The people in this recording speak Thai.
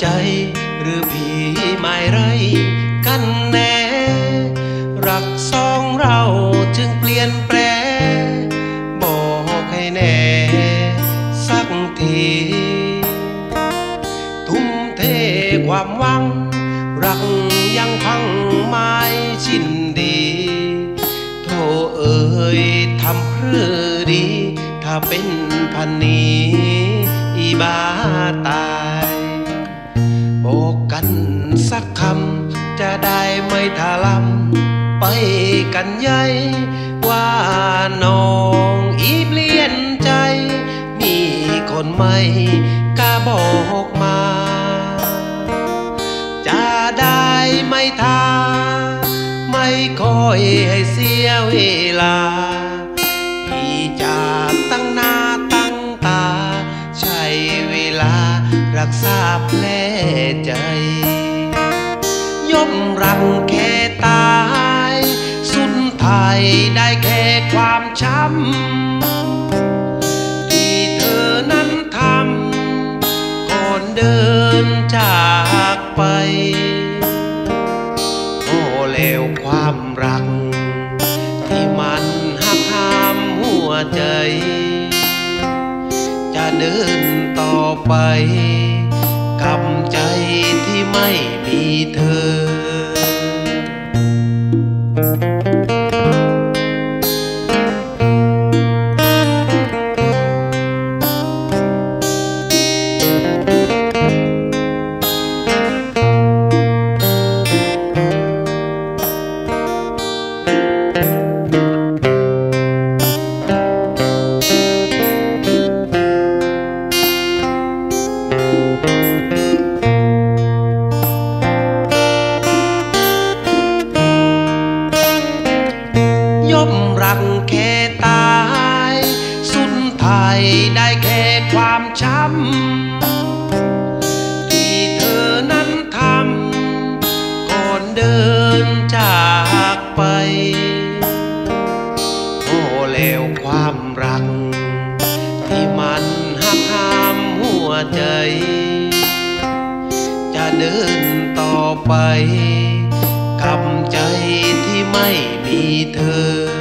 ใจ หรือผีไม่ไรกันแน่ รักสองเราจึงเปลี่ยนแปลบอกให้แน่ สักที ทุ่มเทความหวัง รักยังพังไม่ชินดีโทเอ่ยทำเพื่อดี ถ้าเป็นพันนี้อีบาตาย บอกกันสักคำ จะได้ไม่ทาลำไปกันใหญ่ ว่าน้องอีเปลี่ยนใจ มีคนใหม่กล้าบอกมา จะได้ไม่ทา ไม่คอยให้เสียเวลา พี่จาตั้งหน้าตั้งตา ใช้เวลารักษา ย่อมรังแค่ตาย สุดท้ายได้แค่ความช้ำ ที่เธอนั้นทำก่อนเดินจากไปโอ้แล้วความรัก ที่มันหักห้ามหัวใจ จะเดินต่อไปกำใจ ไม่มีเธอย่อายได้แค่ความช้ำที่เธอนั้นทำก่อนเดินจากไปโอ้แล้วความรัก ที่มันหักห้ามหัวใจ จะเดินต่อไปกำใจที่ไม่มีเธอ